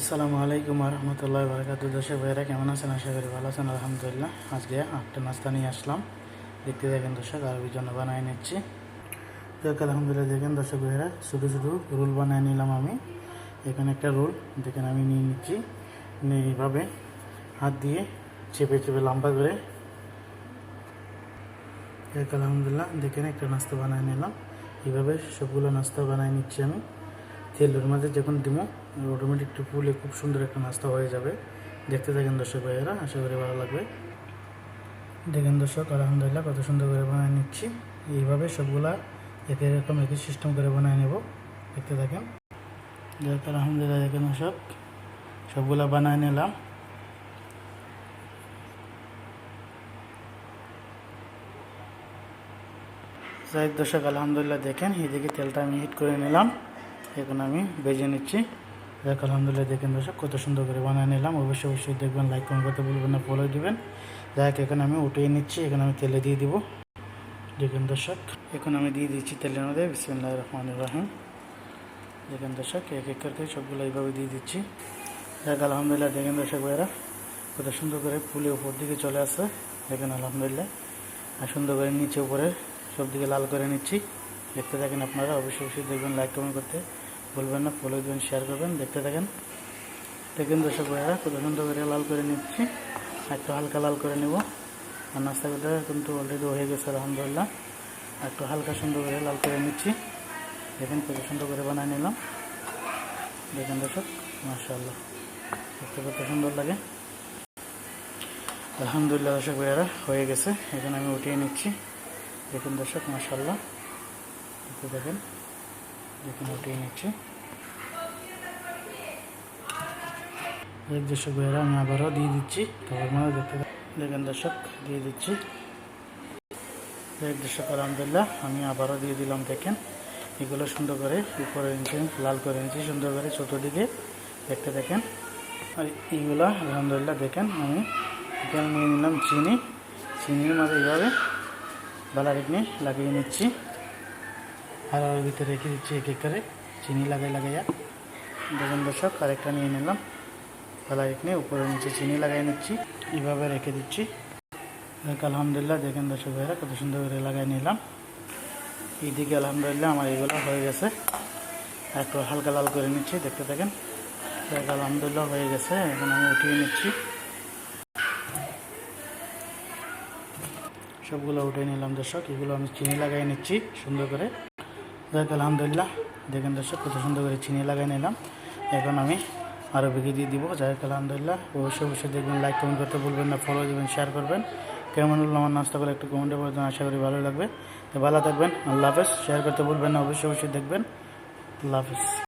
আসসালামু আলাইকুম রহমতুল্লাহ বারকাত। দর্শক ভাইরা কেমন আছেন? আশা করি ভালো আছেন। আলহামদুলিল্লাহ, আজকে আটটা নাস্তা নিয়ে আসলাম। দেখতে দেখেন দর্শক আরবির জন্য বানিয়ে নিচ্ছি। যাক আলহামদুলিল্লাহ দেখেন দর্শক ভাইরা ছোটো ছোটো রোল বানিয়ে নিলাম আমি। এখানে একটা রোল, দেখেন আমি নিয়ে নিচ্ছি। নিয়ে এইভাবে হাত দিয়ে চেপে চেপে লম্বা করে। যাক আলহামদুলিল্লাহ, দেখেন একটা নাস্তা বানিয়ে নিলাম। এইভাবে সবগুলো নাস্তা বানিয়ে নিচ্ছি আমি। তেলের মাঝে যখন দিমো অটোমেটিক একটু ফুলে খুব সুন্দর একটা নাস্তা হয়ে যাবে। দেখতে থাকেন দর্শক ভাইয়েরা, আশা করি ভালো লাগবে। দেখেন দর্শক, আলহামদুলিল্লাহ কত সুন্দর করে বানিয়ে নিচ্ছি। এইভাবে সবগুলা একই রকম একই সিস্টেম করে বানিয়ে নেব। দেখতে থাকেন। দেখ আলহামদুলিল্লাহ দেখেন দর্শক, সবগুলা বানিয়ে নিলাম। যাই দর্শক, আলহামদুলিল্লাহ দেখেন এদিকে তেলটা আমি হিট করে নিলাম। এখন আমি ভেজে নিচ্ছি। দেখ আলহামদুলিল্লাহ দেখেন দর্শক, কত সুন্দর করে বানিয়ে নিলাম। অবশ্যই অবশ্যই দেখবেন লাইক কমেন্ট করতে বলবেন না ফলো দেবেন। যাই হোক এখন আমি উঠিয়ে নিচ্ছি, এখন আমি তেলে দিয়ে দিব। দেখেন দর্শক, এখন আমি দিয়ে দিচ্ছি তেলের মধ্যে বিসমুল্লাহ রহমান রাহিম। দেখেন দর্শক, এক এক করে সবগুলো এইভাবে দিয়ে দিচ্ছি। দেখ আলহামদুলিল্লাহ, দেখেন দর্শক ভাইরা কত সুন্দর করে ফুলে উপর দিকে চলে আসে দেখেন, আলহামদুলিল্লাহ, আর সুন্দর করে নিচে উপরে সব দিকে লাল করে নিচ্ছি। দেখতে থাকেন আপনারা, অবশ্যই অবশ্যই দেখবেন লাইক কমেন্ট করতে বলবেন না ফলো দেবেন শেয়ার করবেন, দেখতে থাকেন। দেখেন দর্শক ভাইরা কত সুন্দর করে লাল করে নিচ্ছি। একটু হালকা লাল করে নেব। আর নাস্তা করতে কিন্তু অলরেডি হয়ে গেছে, আলহামদুলিল্লাহ। একটু হালকা সুন্দর করে লাল করে নিচ্ছি। দেখেন কত সুন্দর করে বানিয়ে নিলাম। দেখেন দর্শক, মাশাআল্লাহ। দেখতে কত সুন্দর লাগে। আলহামদুলিল্লাহ দর্শক ভাইয়ারা, হয়ে গেছে। এখন আমি উঠিয়ে নিচ্ছি। দেখুন দর্শক মাশাল্লাহ দেখতে দেখেন দেখুন উঠিয়ে নিচ্ছি। দর্শক ভাইয়ারা আমি আবারও দিয়ে দিচ্ছি। খাবার মানে দেখতে দেখেন দর্শক, দিয়ে দিচ্ছি। দেখ দর্শক, আলহামদুলিল্লাহ, আমি আবারও দিয়ে দিলাম, দেখেন। এগুলো সুন্দর করে উপরে নিচে লাল করে নিচ্ছি সুন্দর করে চতুর্দিকে দেখতে দেখেন। আর এইগুলো, আলহামদুলিল্লাহ, দেখেন, আমি এখানে নিয়ে নিলাম, চিনি। চিনির মাঝে এইভাবে বালারিকনি লাগিয়ে নিচ্ছি। আর ওর ভিতরে রেখে দিচ্ছি? এক এক করে চিনি লাগাই লাগাইয়া। দেখেন দর্শক, আরেকটা নিয়ে নিলাম। বালারিকনি উপরে নিচে চিনি লাগাই নিচ্ছি। এইভাবে রেখে দিচ্ছি। আলহামদুলিল্লাহ, দেখেন দর্শক ভাইরা কত সুন্দর করে লাগাই নিলাম। এইদিকে আলহামদুলিল্লাহ আমার এগুলো হয়ে গেছে। একটু হালকা লাল করে নিচ্ছি, দেখতে থাকেন। আলহামদুলিল্লাহ হয়ে গেছে। এখন আমি উঠিয়ে নিচ্ছি। সবগুলো উঠে নিলাম দর্শক। এগুলো আমি চিনি লাগাই নিচ্ছি সুন্দর করে। দেখ আলহামদুলিল্লাহ। দেখেন দর্শক, কত সুন্দর করে চিনি লাগাই নিলাম। এখন আমি আরও বেগে দিয়ে দিব। যাই হোক আলহামদুলিল্লাহ। অবশ্যই অবশ্যই দেখবেন লাইক কমেন্ট করতে বলবেন না ফলো দেবেন শেয়ার করবেন। কেমন হলো আমার নাস্তা করে? একটু কমেন্টে বলবেন আশা করি ভালো লাগবে। তো ভালো থাকবেন, আল্লাহ হাফেজ। শেয়ার করতে বলবেন না, অবশ্যই অবশ্যই দেখবেন। আল্লাহ হাফেজ।